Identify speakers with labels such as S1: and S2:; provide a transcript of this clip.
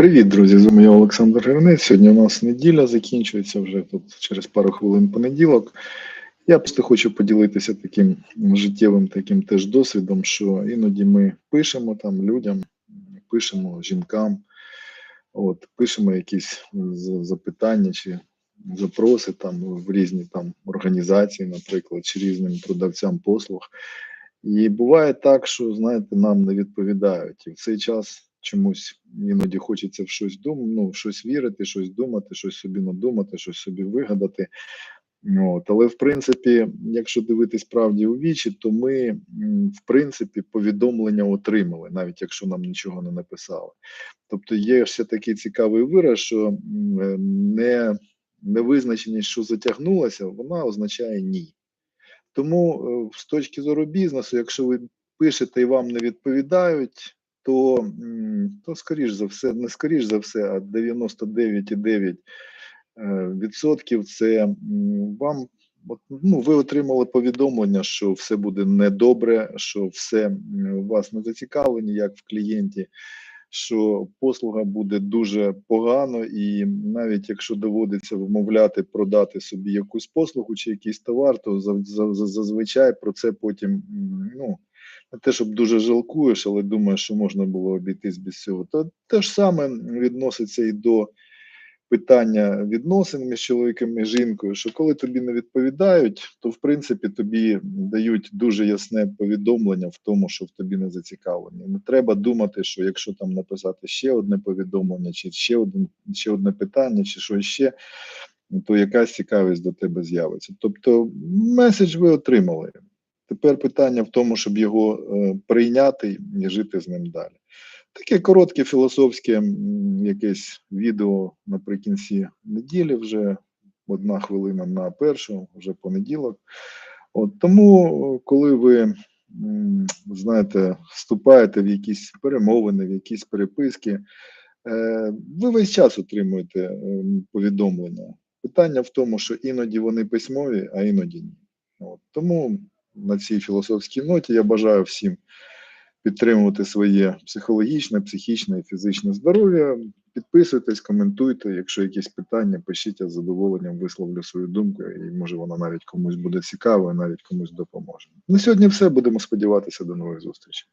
S1: Привіт, друзі! З вами я Олександр Гернець. Сьогодні у нас неділя закінчується вже тут через пару хвилин понеділок. Я просто хочу поділитися таким життєвим таким теж досвідом, що іноді ми пишемо там людям, пишемо жінкам, от, пишемо якісь запитання чи запроси там в різні там організації, наприклад, чи різним продавцям послуг. І буває так, що знаєте, нам не відповідають. І в цей час чомусь іноді хочеться в щось дум, ну, в щось вірити, щось думати, щось собі надумати, щось собі вигадати. От. Але в принципі, якщо дивитись правді у вічі, то ми в принципі повідомлення отримали, навіть якщо нам нічого не написали. Тобто є ще такий цікавий вираз, що е, не, невизначеність, що затягнулася, вона означає ні. Тому е, з точки зору бізнесу, якщо ви пишете і вам не відповідають, то, то скоріш за все, не скоріш за все, а 99,9 е, відсотків це вам. Ну, ви отримали повідомлення, що все буде недобре, що все у вас не зацікавлені, як в клієнті, що послуга буде дуже погано, і навіть якщо доводиться вмовляти продати собі якусь послугу чи якийсь товар, то за- за- за- зазвичай про це потім ну не те, щоб дуже жалкуєш, але думаєш, що можна було обійтись без цього. То те ж саме відноситься і до питання відносин між чоловіком і жінкою, що коли тобі не відповідають, то в принципі тобі дають дуже ясне повідомлення в тому, що в тобі не зацікавлені. Не треба думати, що якщо там написати ще одне повідомлення, чи ще один ще одне питання, чи що ще, то якась цікавість до тебе з'явиться. Тобто, меседж ви отримали. Тепер питання в тому, щоб його е, прийняти і жити з ним далі. Таке коротке філософське якесь відео наприкінці неділі, вже одна хвилина на першу, вже понеділок. От тому, коли ви знаєте, вступаєте в якісь перемовини, в якісь переписки, е, ви весь час отримуєте е, повідомлення. Питання в тому, що іноді вони письмові, а іноді ні. От. Тому на цій філософській ноті я бажаю всім підтримувати своє психологічне, психічне і фізичне здоров'я. Підписуйтесь, коментуйте. Якщо якісь питання, пишіть, я з задоволенням висловлю свою думку, і може вона навіть комусь буде цікава, навіть комусь допоможе. На сьогодні все. Будемо сподіватися до нових зустрічей.